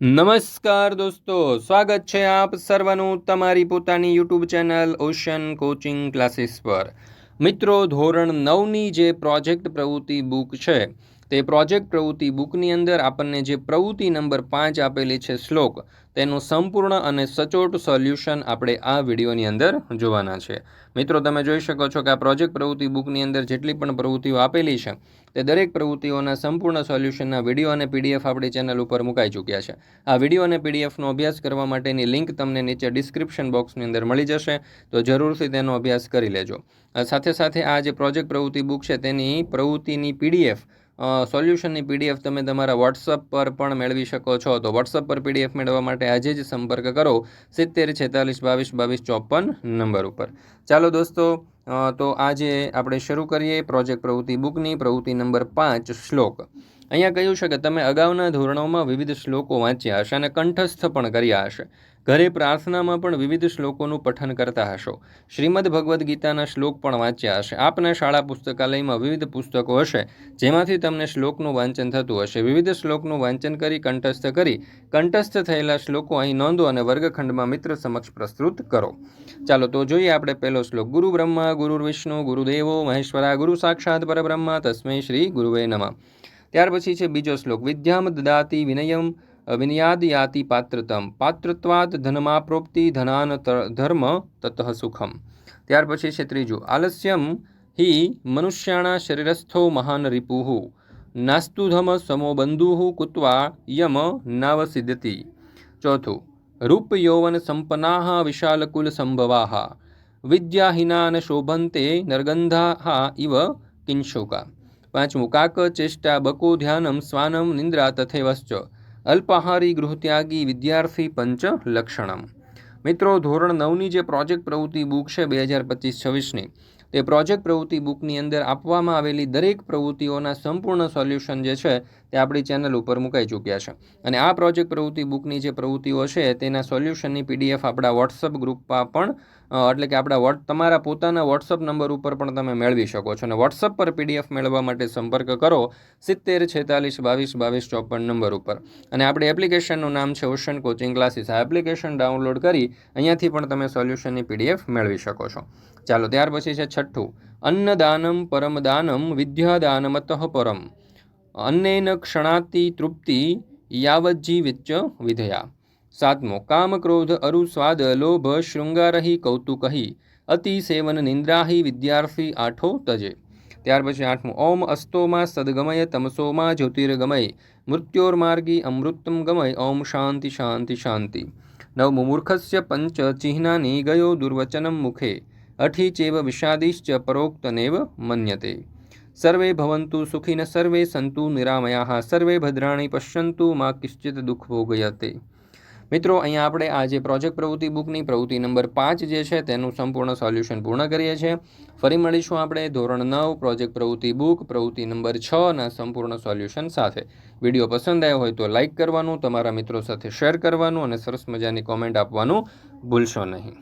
નમસ્કાર દોસ્તો, સ્વાગત છે આપ સર્વનું તમારી પોતાની YouTube channel Ocean Coaching Classes પર. મિત્રો, ધોરણ નવની જે પ્રોજેક્ટ પ્રવૃત્તિ બુક છે તે પ્રોજેક્ટ પ્રવૃત્તિ બુકની અંદર આપણને જે પ્રવૃત્તિ નંબર પાંચ આપેલી છે શ્લોક, તેનું સંપૂર્ણ અને સચોટ સોલ્યુશન આપણે આ વિડીયોની અંદર જોવાના છે. મિત્રો, તમે જોઈ શકો છો કે આ પ્રોજેક્ટ પ્રવૃત્તિ બુકની અંદર જેટલી પણ પ્રવૃત્તિઓ આપેલી છે, તે દરેક પ્રવૃત્તિઓના સંપૂર્ણ સોલ્યુશનના વીડિયો અને પીડીએફ આપણી ચેનલ ઉપર મુકાઈ ચૂક્યા છે. આ વીડિયો અને પીડીએફનો અભ્યાસ કરવા માટેની લિંક તમને નીચે ડિસ્ક્રિપ્શન બોક્સની અંદર મળી જશે, તો જરૂરથી તેનો અભ્યાસ કરી લેજો. સાથે સાથે આ જે પ્રોજેક્ટ પ્રવૃત્તિ બુક છે, તેની પ્રવૃત્તિની પીડીએફ સોલ્યુશનની પીડીએફ તમે તમારા વોટ્સઅપ પર પણ મેળવી શકો છો. તો વોટ્સઅપ પર પીડીએફ મેળવવા માટે આજે જ સંપર્ક કરો. સિત્તેર, છેતાલીસ, બાવીસ બાવીસ, ચોપન નંબર ઉપર. ચાલો દોસ્તો તો આજે આપણે શરૂ કરીએ. પ્રોજેક્ટ પ્રવૃત્તિ બુકની. પ્રવૃત્તિ નંબર પાંચ, શ્લોક. અહીંયા કહ્યું છે કે તમે અગાઉના ધોરણોમાં વિવિધ શ્લોકો વાંચ્યા હશે અને કંઠસ્થ પણ કર્યા હશે. ઘરે પ્રાર્થનામાં પણ વિવિધ શ્લોકોનું પઠન કરતા હશો. શ્રીમદ ભગવદ્ ગીતાના શ્લોક પણ વાંચ્યા હશે. આપના શાળા પુસ્તકાલયમાં વિવિધ પુસ્તકો હશે, જેમાંથી તમને શ્લોકનું વાંચન થતું હશે. વિવિધ શ્લોકનું વાંચન કરી, કંઠસ્થ કરી, કંઠસ્થ થયેલા શ્લોકો અહીં નોંધો અને વર્ગખંડમાં મિત્ર સમક્ષ પ્રસ્તુત કરો. ચાલો, તો જોઈએ આપણે પહેલો શ્લોક. ગુરુ બ્રહ્મા, ગુરુ વિષ્ણુ, ગુરુદેવો, મહેશ્વરા, ગુરુ સાક્ષાત પરબ્રહ્મા, તસ્મૈ શ્રી ગુરુવે નમઃ. ત્યાર પછી છે બીજો શ્લોક. વિદ્યામ દદાતી વિનયમ, વિનયાદયાતિ પાત્રતમ. પાત્રત્વાત ધનમાપ્રોપ્તિ ધનાન ધર્મ તત સુખમ. ત્યાર પછી છે ત્રીજું. આલસ્યમ હિ મનુષ્યાણા શરીરસ્થો મહાન રિપુઃ નાસ્તુધમ સમો બંધુ કુત્વા યમ નાવસિદ્ધતિ. ચોથું. રૂપ યૌવન સંપન્ના વિશાલકુલ સંભવા વિદ્યાહીના શોભંતે નર્ગંધા ઇવ કિંશોકા. પાંચમું કાક ચેષ્ટા બકો ધ્યાનમ સ્વાનમ નિંદ્રા તથેવશ્ચ અલ્પાહારી ગૃહત્યાગી વિદ્યાર્થી પંચ લક્ષણમ મિત્રો ધોરણ નવની જે પ્રોજેક્ટ પ્રવૃત્તિ બુક છે, બે હજાર પચીસ છવ્વીસની. તે પ્રોજેક્ટ પ્રવૃત્તિ બુકની અંદર આપવામાં આવેલી દરેક પ્રવૃત્તિઓના સંપૂર્ણ સોલ્યુશન જે છે તે આપણી ચેનલ ઉપર મુકાઈ ચૂક્યા છે. અને આ પ્રોજેક્ટ પ્રવૃત્તિ બુકની જે પ્રવૃત્તિઓ છે, તેના સોલ્યુશનની પીડીએફ આપણા વોટ્સઅપ ગ્રુપમાં પણ એટલે કે આપણા વોટ, તમારા પોતાના વોટ્સઅપ નંબર ઉપર પણ તમે મેળવી શકો છો. અને વોટ્સઅપ પર પીડીએફ મેળવવા માટે સંપર્ક કરો સિત્તેર, છેતાલીસ, બાવીસ બાવીસ, ચોપન નંબર ઉપર. અને આપણી એપ્લિકેશનનું નામ છે ઓશન કોચિંગ ક્લાસીસ. આ એપ્લિકેશન ડાઉનલોડ કરી અહીંયાથી પણ તમે સોલ્યુશનની પીડીએફ મેળવી શકો છો. ચાલો, ત્યાર પછી છે છઠ્ઠું. અન્નદાનમ પરમદાનમ વિદ્યાદાનમતઃ પરમ. અન્નેન ક્ષણાતિ તૃપ્તિ યાવજ્જીવિચ વિધયા. સાતમો કામ ક્રોધ અરુ સ્વાદ લોભ શૃંગારહી કૌતુકહી. અતિ સેવન નિંદ્રાહી વિદ્યાર્થી આઠો તજે. ત્યાર પછી આઠમું, ઓમ અસ્તોમાં સદગમય તમસોમાં જ્યોતિર્ગમય. મૃત્યોર્માર્ગી અમૃતમ ગમય, ઓમ શાંતિ શાંતિ શાંતિ. નવમું, મૂર્ખસ્ય પંચ ચિહ્નાની ગયો દુર્વચનમ મુખે. અઠી ચેવ વિષાદિશ્ચ પરોક્તનેવ મન્યતે. સર્વે ભવંતુ સુખિન સર્વે સંતુ નિરામયા સર્વે ભદ્રાણી પશ્યંતુ માં કિશ્ચિત દુઃખ ભોગયતે મિત્રો અહીંયા આપણે આ જે પ્રોજેક્ટ પ્રવૃત્તિ બુકની પ્રવૃત્તિ નંબર પાંચ જે છે તેનું સંપૂર્ણ સોલ્યુશન પૂર્ણ કરીએ છીએ. ફરી મળીશું આપણે ધોરણ નવ પ્રોજેક્ટ પ્રવૃત્તિ બુક પ્રવૃત્તિ નંબર છ ના સંપૂર્ણ સોલ્યુશન સાથે. વીડિયો પસંદ આવ્યો હોય તો લાઇક કરવાનું, તમારા મિત્રો સાથે શેર કરવાનું અને સરસ મજાની કોમેન્ટ આપવાનું ભૂલશો નહીં.